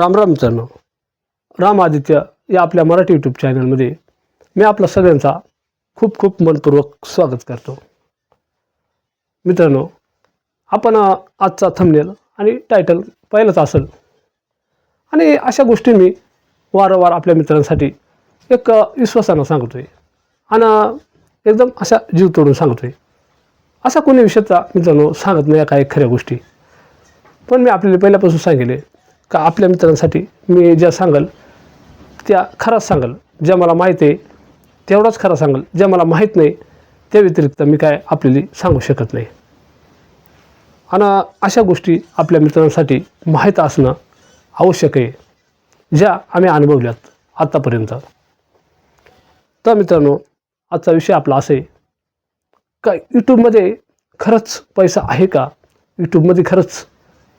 राम राम मित्रांनो राम आदित्य या आपल्या मराठी यूट्यूब चॅनलमध्ये मी आपल्या सगळ्यांचा खूप खूप मनपूर्वक स्वागत करतो. मित्रांनो आपण आजचा थंबनेल आणि टायटल पाहिलंच असेल. आणि अशा गोष्टी मी वारंवार आपल्या मित्रांसाठी एक विश्वासानं सांगतो आहे आणि एकदम अशा जीव तोडून सांगतो आहे असा कोणी विषयाचा मित्रांनो सांगत नाही या काही खऱ्या गोष्टी. पण मी आपल्याला पहिल्यापासून सांगितले का आपल्या मित्रांसाठी मी ज्या सांगल त्या खराच सांगल. ज्या मला माहीत आहे तेवढाच खरा सांगल. ज्या मला माहीत नाही त्या व्यतिरिक्त मी काय आपल्याला सांगू शकत नाही. आणि अशा गोष्टी आपल्या मित्रांसाठी माहीत असणं आवश्यक आहे ज्या आम्ही अनुभवल्यात आत्तापर्यंत तर मित्रांनो आजचा विषय आपला असे का यूट्यूबमध्ये खरंच पैसा आहे का? यूट्यूबमध्ये खरंच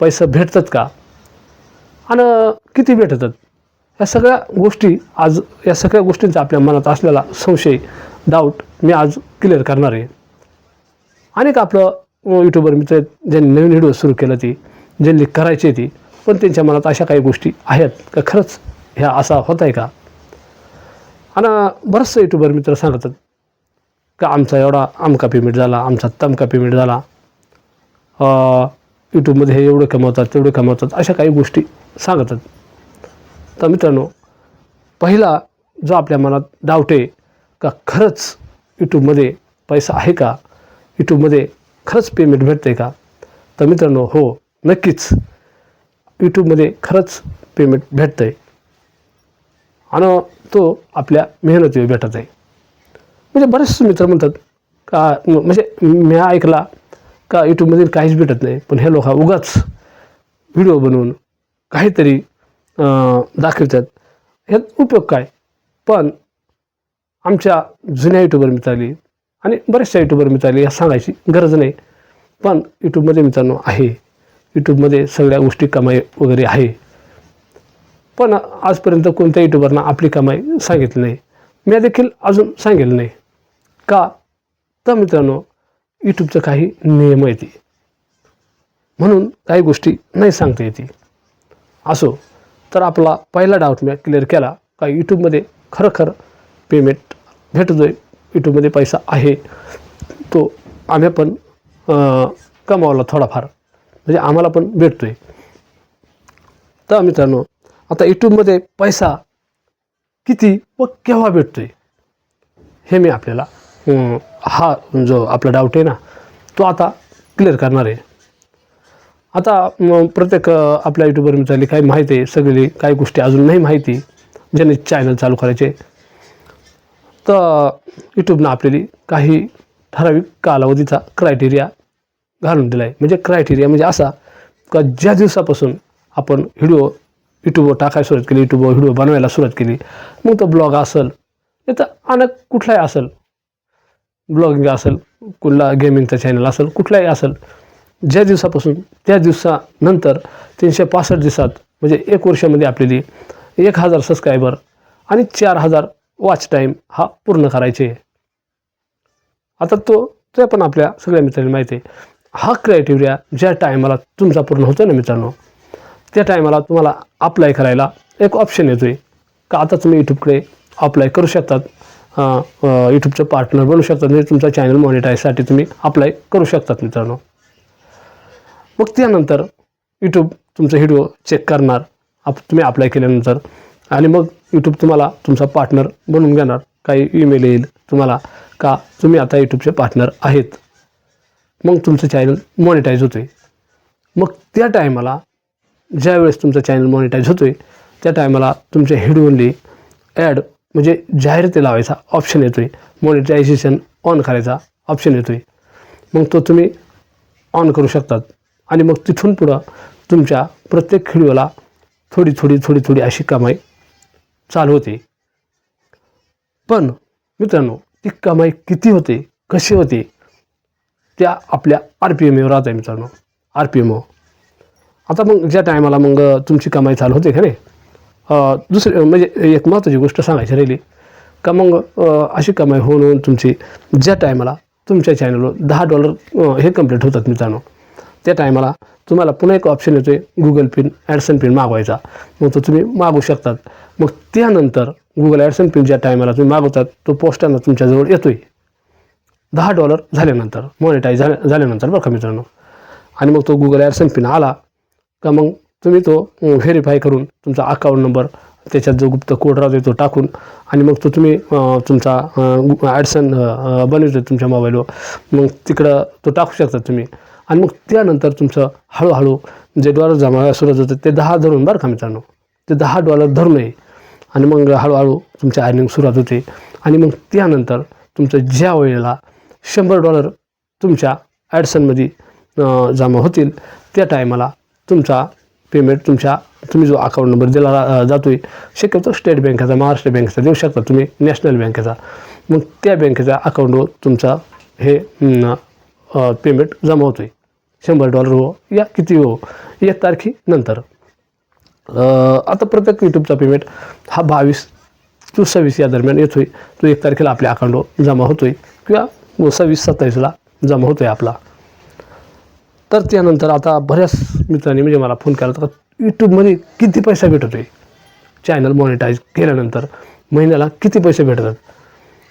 पैसा भेटतात का? आणि किती भेटतात? या सगळ्या गोष्टी आज या सगळ्या गोष्टींचा आपल्या मनात असलेला संशय डाऊट मी आज क्लिअर करणार आहे. अनेक आपलं यूट्यूबर मित्र आहेत ज्यांनी नवीन व्हिडिओ सुरू केलं ती ज्यांनी करायची ती पण त्यांच्या मनात अशा काही गोष्टी आहेत का? खरंच ह्या असा होत आहे का? आणि बरंचसं यूट्यूबर मित्र सांगतात का आमचा एवढा आमका पेमेंट झाला आमचा तमका पेमेंट झाला. यूट्यूबमध्ये हे एवढं कमावतात तेवढे कमावतात अशा काही गोष्टी सांगतात. तर मित्रांनो पहिला जो आपल्या मनात डावटे का खरंच यूट्यूबमध्ये पैसा आहे का? यूट्यूबमध्ये खरंच पेमेंट भेटतं आहे का? तर मित्रांनो हो नक्कीच. यूट्यूबमध्ये खरंच पेमेंट भेटतं आहे आणि तो आपल्या मेहनतीवर भेटत आहे म्हणजे बरेचसे मित्र म्हणतात का म्हणजे मी ऐकला का यूट्यूबमधील काहीच भेटत नाही. पण हे लोक उगाच व्हिडिओ बनवून काहीतरी दाखवतात. ह्यात उपयोग काय? पण आमच्या जुन्या यूट्यूबर मित्राली आणि बऱ्याचशा यूट्यूबर मित्राली या सांगायची गरज नाही. पण यूट्यूबमध्ये मित्रांनो आहे. यूट्यूबमध्ये सगळ्या गोष्टी कमाई वगैरे आहे. पण आजपर्यंत कोणत्या यूट्यूबरना आपली कमाई सांगितली नाही. मी देखील अजून सांगेल नाही. का? तर मित्रांनो यूट्यूबचं काही नियम आहे ती म्हणून काही गोष्टी नाही सांगता येते. असो तर आपला पहिला डाऊट मी क्लिअर केला का यूट्यूबमध्ये खरोखर पेमेंट भेटतो आहे यूट्यूबमध्ये पैसा आहे तो आम्ही पण कमावला थोडाफार म्हणजे आम्हाला पण भेटतो आहे तर मित्रांनो आता यूट्यूबमध्ये पैसा किती व केव्हा भेटतो आहे हे मी आपल्याला हा जो आपला डाऊट आहे ना तो आता क्लिअर करणार आहे. आता प्रत्येक आपल्या यूट्यूबर मित्रांनी काही माहिती आहे सगळी काही गोष्टी अजून नाही माहिती ज्यांनी चॅनल चालू करायचे. तर यूट्यूबनं आपल्याला काही ठराविक कालावधीचा क्रायटेरिया घालून दिला आहे म्हणजे क्रायटेरिया म्हणजे असा का ज्या दिवसापासून आपण व्हिडिओ यूट्यूबवर टाकायला सुरुवात केली यूट्यूबवर व्हिडिओ बनवायला सुरुवात केली मग तो ब्लॉग असेल नाही तर अनेक कुठलाही असेल ब्लॉगिंग असेल कुठला गेमिंगचा चॅनल असेल कुठलाही असेल ज्या दिवसापासून त्या दिवसानंतर तीनशे पासष्ट दिवसात म्हणजे एक वर्षामध्ये आपल्याला एक हजार सबस्क्रायबर आणि चार हजार वॉच टाईम हा पूर्ण करायचे. आता तो ते पण आपल्या सगळ्या मित्रांनी माहिती आहे. हा क्रायटेरिया ज्या टायमाला तुमचा पूर्ण होतो ना मित्रांनो त्या टायमाला तुम्हाला अप्लाय करायला एक ऑप्शन येतो आहे का आता तुम्ही यूट्यूबकडे अप्लाय करू शकतात? यूट्यूबचं पार्टनर बनू शकतात म्हणजे तुमचा चॅनल मॉनिटाईजसाठी तुम्ही अप्लाय करू शकतात मित्रांनो. मग त्यानंतर यूट्यूब तुमचा व्हिडिओ चेक करणार. आप तुम्ही अप्लाय केल्यानंतर. आणि मग यूट्यूब तुम्हाला तुमचा पार्टनर बनवून घेणार. काही ईमेल येईल तुम्हाला का तुम्ही आता यूट्यूबचे पार्टनर आहेत. मग तुमचं चॅनल मॉनिटाईज होतो आहे मग त्या टायमाला ज्यावेळेस तुमचं चॅनल मॉनिटाईज होतो आहे त्या टायमाला तुमच्या व्हिडिओली ॲड म्हणजे जाहिराती लावायचा ऑप्शन येतो आहे मॉनिटायझेशन ऑन करायचा ऑप्शन येतो आहे मग तो तुम्ही ऑन करू शकतात. आणि मग तिथून पुढं तुमच्या प्रत्येक व्हिडिओला थोडी थोडी थोडी थोडी अशी कमाई चालू होते. पण मित्रांनो ती कमाई किती होते कशी होते त्या आपल्या आर पी एम एवर राहत आहे मित्रांनो आर पी एम आता मग ज्या टायमाला मग तुमची कमाई चालू होते खरे दुसरी म्हणजे एक महत्त्वाची गोष्ट सांगायची राहिली का मग अशी कमाई होऊन होऊन तुमची ज्या टायमाला तुमच्या चॅनलवर दहा डॉलर हे कंप्लीट होतात मित्रांनो त्या टायमाला तुम्हाला पुन्हा एक ऑप्शन येतो आहे गुगल पिन ॲडसन पिन मागवायचा. मग तो तुम्ही मागू शकतात. मग त्यानंतर गुगल ॲडसन पिन ज्या टायमाला तुम्ही मागवतात तो पोस्टानं तुमच्याजवळ येतो आहे दहा डॉलर झाल्यानंतर मॉनिटाईज झाल्या झाल्यानंतर बरं का मित्रांनो? आणि मग तो गुगल ॲडसन पिन आला का मग तुम्ही तो व्हेरीफाय करून तुमचा अकाउंट नंबर त्याच्यात जो गुप्त कोड राहतो तो टाकून आणि मग तो तुम्ही तुमचा ॲडसन बनवतो तुमच्या मोबाईलवर मग तिकडं तो टाकू शकता तुम्ही. आणि मग त्यानंतर तुमचं हळूहळू जे डॉलर जमा व्हायला सुरुवात ते दहा धरून बरं का मित्रांनो? ते दहा डॉलर धरून आहे. आणि मग हळूहळू तुमच्या अर्निंग सुरुवात होते. आणि मग त्यानंतर तुमचं ज्या वेळेला शंभर डॉलर तुमच्या ॲडसनमध्ये जमा होतील त्या टायमाला तुमचा पेमेंट तुमच्या तुम्ही जो अकाउंट नंबर दिला जातो आहे शक्यतो स्टेट बँकेचा महाराष्ट्र बँकेचा देऊ शकता तुम्ही नॅशनल बँकेचा मग त्या बँकेच्या अकाउंटवर तुमचा हे पेमेंट जमा होतो आहे शंभर डॉलर हो या किती हो एक तारखेनंतर आता प्रत्येक यूट्यूबचा पेमेंट हा बावीस तो सव्वीस या दरम्यान येतो आहे तो एक तारखेला आपल्या अकाउंटवर जमा होतो आहे किंवा सव्वीस सत्तावीसला जमा होतो आहे आपला. तर त्यानंतर आता बऱ्याच मित्रांनी म्हणजे मला फोन केला होता यूट्यूबमध्ये किती पैसा भेटतो आहे चॅनल मॉनिटाईज केल्यानंतर महिन्याला किती पैसे भेटतात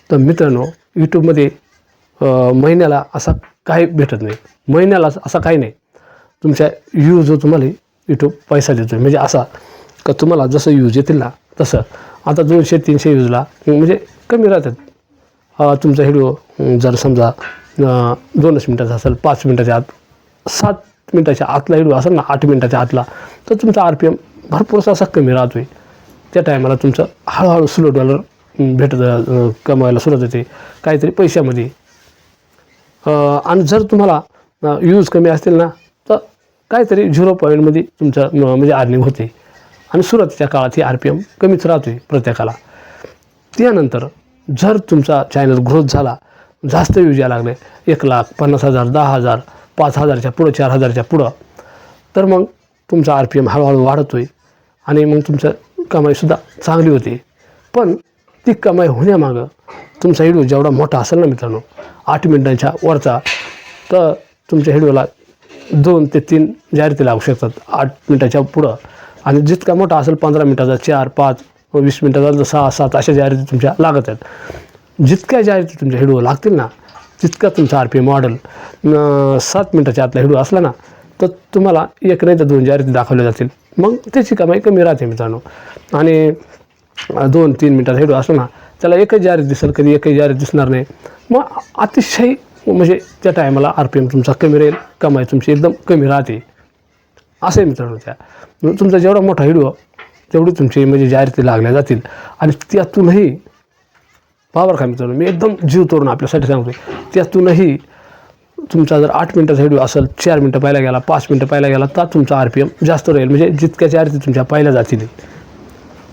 तर मित्रांनो यूट्यूबमध्ये महिन्याला असा काही भेटत नाही. महिन्याला असा काही नाही. तुमच्या यूज जो तुम्हाला यूट्यूब पैसा देतो म्हणजे असा का तुम्हाला जसं यूज येतील ना तसं. आता दोनशे तीनशे यूजला म्हणजे कमी राहतात. तुमचा व्हिडिओ जर समजा दोनच मिनटाचा असेल पाच मिनटाच्या आत सात मिनटाच्या आतला व्हिडिओ असेल ना आठ मिनटाच्या आतला तर तुमचा आर पी एम भरपूरसा असा कमी राहतो आहे त्या टायमाला तुमचं हळूहळू स्लो डॉलर भेटत कमवायला सुरुवात होते. काहीतरी पैशामध्ये. आणि जर तुम्हाला यूज कमी असतील ना तर काहीतरी झिरो पॉईंटमध्ये तुमचं म्हणजे अर्निंग होते. आणि सुरुवातीच्या काळात ही आर पी एम कमीच राहतोय प्रत्येकाला. त्यानंतर जर तुमचा चॅनल ग्रोथ झाला जास्त यूज यायला लागले एक लाख पन्नास हजार दहा हजार पाच हजारच्या पुढं चार हजारच्या पुढं. तर मग तुमचा आर पी एम हळूहळू वाढतोय आणि मग तुमचं कमाईसुद्धा चांगली होते. पण ती कमाई होण्यामागं तुमचा व्हिडिओ जेवढा मोठा असेल ना मित्रांनो आठ मिनटांच्या वरचा तर तुमच्या व्हिडिओला दोन ते तीन जाहिराती लागू शकतात आठ मिनटाच्या पुढं. आणि जितका मोठा असेल पंधरा मिनटाचा चार पाच व वीस मिनटाचा सहा सात अशा जाहिराती तुमच्या लागत आहेत. जितक्या जाहिराती तुमच्या व्हिडिओ लागतील ना तितका तुमचा आर पी एम मॉडेल सात मिनटाच्या आतला हिडू असला ना तर तुम्हाला एक नाही तर दोन जाहिराती दाखवल्या जातील. मग त्याची कमाई कमी राहते मित्रांनो. आणि दोन तीन मिनटात हिडू असला ना त्याला एकच जाहिरात दिसेल कधी एकही जाहिरात दिसणार नाही. मग अतिशय म्हणजे त्या टायमाला आर पी एम तुमचा कमी राहील कमाई तुमची एकदम कमी राहते. असं आहे मित्रांनो त्या. तुमचा जेवढा मोठा हिडू तेवढी तुमची म्हणजे जाहिराती लागल्या जातील. आणि त्यातूनही पावर का मित्रांनो मी एकदम जीव तोडून आपल्यासाठी सांगतोय. त्यातूनही तुमचा जर आठ मिनटाचा व्हिडिओ असेल चार मिनटं पाहिला गेला पाच मिनटं पाहिला गेला तर तुमचा आर पी एम जास्त राहील. म्हणजे जितक्या जाहिराती तुमच्या पाहिल्या जातील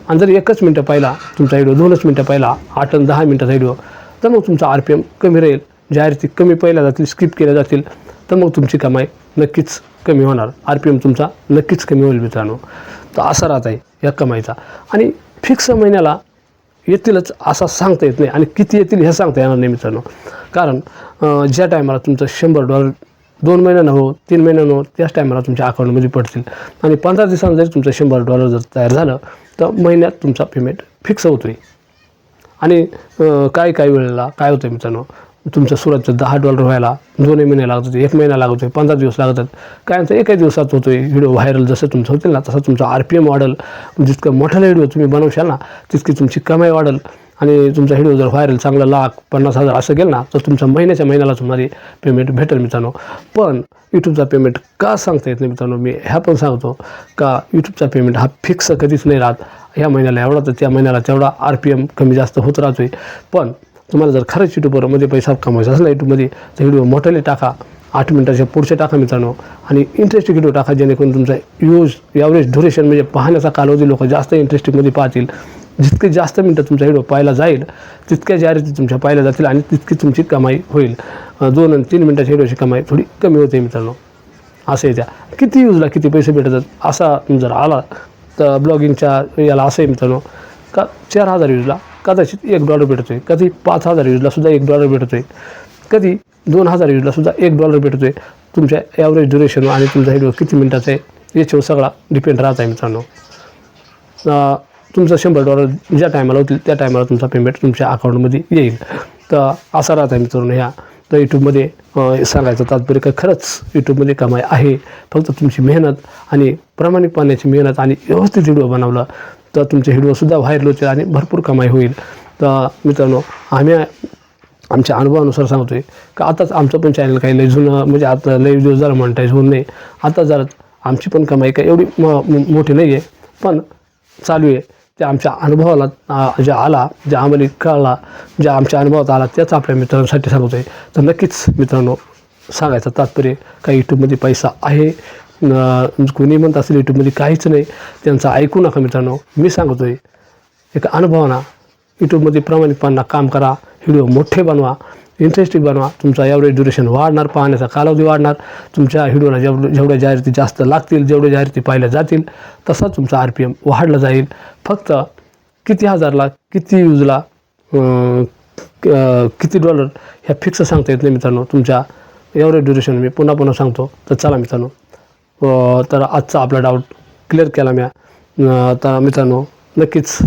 आणि जर एकच मिनटं पाहिला तुमचा व्हिडिओ दोनच मिनटं पाहिला आठ आणि दहा मिनटाचा व्हिडिओ तर मग तुमचा आर पी एम कमी राहील. जाहिराती कमी पाहिल्या जातील स्किप केल्या जातील तर मग तुमची कमाई नक्कीच कमी होणार. आर पी एम तुमचा नक्कीच कमी होईल मित्रांनो. तर असा राहत आहे या कमाईचा. आणि फिक्स महिन्याला येतीलच असा सांगता येत नाही. आणि किती येतील हे सांगता येणार नाही मित्रांनो. कारण ज्या टायमाला तुमचं शंभर डॉलर दोन महिन्यानं हो तीन महिन्यानं हो त्याच टायमाला तुमच्या अकाउंटमध्ये पडतील. आणि पंधरा दिवसांनी जरी तुमचं शंभर डॉलर जर तयार झालं तर महिन्यात तुमचा पेमेंट फिक्स होतो आहे आणि काही काही वेळेला काय होतं मित्रांनो तुमचं सुरतचं दहा डॉलर व्हायला दोन महिने लागत होते एक महिना लागत होते पंधरा दिवस लागतात. काय म्हणतं एका दिवसात होतो आहे व्हिडिओ व्हायरल जसं तुमचं होतील ना तसं तुमचं आर पी एम वाढेल. जितकं मोठा व्हिडिओ तुम्ही बनवशाल ना तितकी तुमची कमाई वाढेल. आणि तुमचा व्हिडिओ जर व्हायरल चांगला लाख पन्नास हजार असं गेलं ना तर तुमच्या महिन्याच्या महिन्याला तुम्हाला पेमेंट भेटेल मित्रांनो. पण यूट्यूबचा पेमेंट का सांगता येत नाही मित्रांनो? मी ह्या पण सांगतो का यूट्यूबचा पेमेंट हा फिक्स कधीच नाही राहत. ह्या महिन्याला एवढा तर त्या महिन्याला तेवढा आर पी एम कमी जास्त होत राहतो आहे पण तुम्हाला जर खरंच यूट्यूबमध्ये पैसा कमवायचा असेल ना यूट्यूबमध्ये तर व्हिडिओ मोठ्याने टाका. आठ मिनटाच्या पुढचे टाका मित्रांनो. आणि इंटरेस्टिंग व्हिडिओ टाका जेणेकरून तुमचा यूज ॲव्हरेज ड्युरेशन म्हणजे पाहण्याचा कालावधी लोक जास्त इंटरेस्टिंगमध्ये पाहतील. जितके जास्त मिनटं तुमचा व्हिडिओ पाहायला जाईल तितक्या जाहिराती तुमच्या पाहिल्या जातील आणि तितकी तुमची कमाई होईल. दोन आणि तीन मिनटाच्या व्हिडिओची कमाई थोडी कमी होते मित्रांनो. असं आहे त्या. किती यूजला किती पैसे भेटतात असा जर आला तर ब्लॉगिंगच्या याला असं आहे मित्रांनो. का चार हजार यूजला कदाचित एक डॉलर भेटतो आहे कधी पाच हजार युजलासुद्धा एक डॉलर भेटतो आहे कधी दोन हजार युजलासुद्धा एक डॉलर भेटतो आहे तुमच्या ॲव्हरेज ड्युरेशन आणि तुमचा व्हिडिओ किती मिनटाचा आहे याच्यावर सगळा डिपेंड राहत आहे मित्रांनो. तुमचं शंभर डॉलर ज्या टायमाला होतील त्या टायमाला तुमचा पेमेंट तुमच्या अकाउंटमध्ये येईल. तर असा राहत आहे मित्रांनो ह्या. तर यूट्यूबमध्ये सांगायचं तात्पर्य का खरंच यूट्यूबमध्ये कमाई आहे. फक्त तुमची मेहनत आणि प्रामाणिकपणाची मेहनत आणि व्यवस्थित व्हिडिओ बनवला तर तुमचे व्हिडिओसुद्धा व्हायरल होतील आणि भरपूर कमाई होईल. तर मित्रांनो आम्ही आमच्या अनुभवानुसार सांगतो आहे का आताच आमचं पण चॅनल काही लय जुनं म्हणजे आता लय दिवस झालं मॉनिटाईज होऊन नाही. आता जरा आमची पण कमाई काही एवढी म मोठी नाही आहे पण चालू आहे. ते आमच्या अनुभवाला जे ज्या आला ज्या आम्हाला कळला ज्या आमच्या अनुभवात आला त्याच आपल्या मित्रांसाठी सांगतो आहे तर नक्कीच मित्रांनो सांगायचं तात्पर्य का यूट्यूबमध्ये पैसा आहे कोणी म्हणत असेल यूट्यूबमध्ये काहीच नाही त्यांचं ऐकू नका मित्रांनो. मी सांगतो आहे एक अनुभवाना यूट्यूबमध्ये प्रामाणिकपणा काम करा व्हिडिओ मोठे बनवा इंटरेस्टिंग बनवा तुमचा एवढे ड्युरेशन वाढणार पाहण्याचा कालावधी वाढणार तुमच्या व्हिडिओला जेवढं जेवढ्या जाहिराती जास्त लागतील जेवढ्या जाहिराती पाहिल्या जातील तसा तुमचा आर पी एम वाढला जाईल. फक्त किती हजारला किती यूजला किती डॉलर ह्या फिक्स सांगता येत नाही मित्रांनो. तुमच्या एवढे ड्युरेशन मी पुन्हा पुन्हा सांगतो. तर चला मित्रांनो तर आजचा आपला डाऊट क्लिअर केला म्या. तर मित्रांनो नक्कीच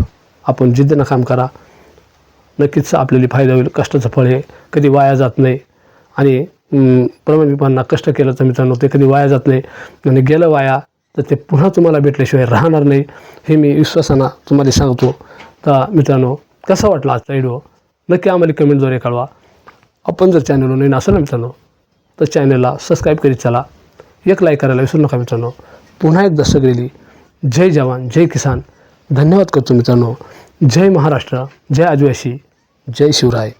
आपण जिद्दीनं काम करा. नक्कीच आपल्याला फायदा होईल कष्टाचं फळ हे. कधी वाया जात नाही. आणि अं, कष्ट केलं तर मित्रांनो ते कधी वाया जात नाही. आणि गेलं वाया तर ते पुन्हा तुम्हाला भेटल्याशिवाय राहणार नाही. हे मी विश्वासानं तुम्हाला सांगतो. तर मित्रांनो कसा वाटला आजचा व्हिडिओ नक्की आम्हाला कमेंटद्वारे कळवा. आपण जर चॅनलवर नवीन असेल ना मित्रांनो तर चॅनलला सबस्क्राईब करीत चला. एक लाईक करायला विसरू नका मित्रांनो. पुन्हा एकदा सगळेली. जय जवान जय किसान. धन्यवाद करतो मित्रांनो. जय महाराष्ट्र जय आदिवासी जय शिवराय.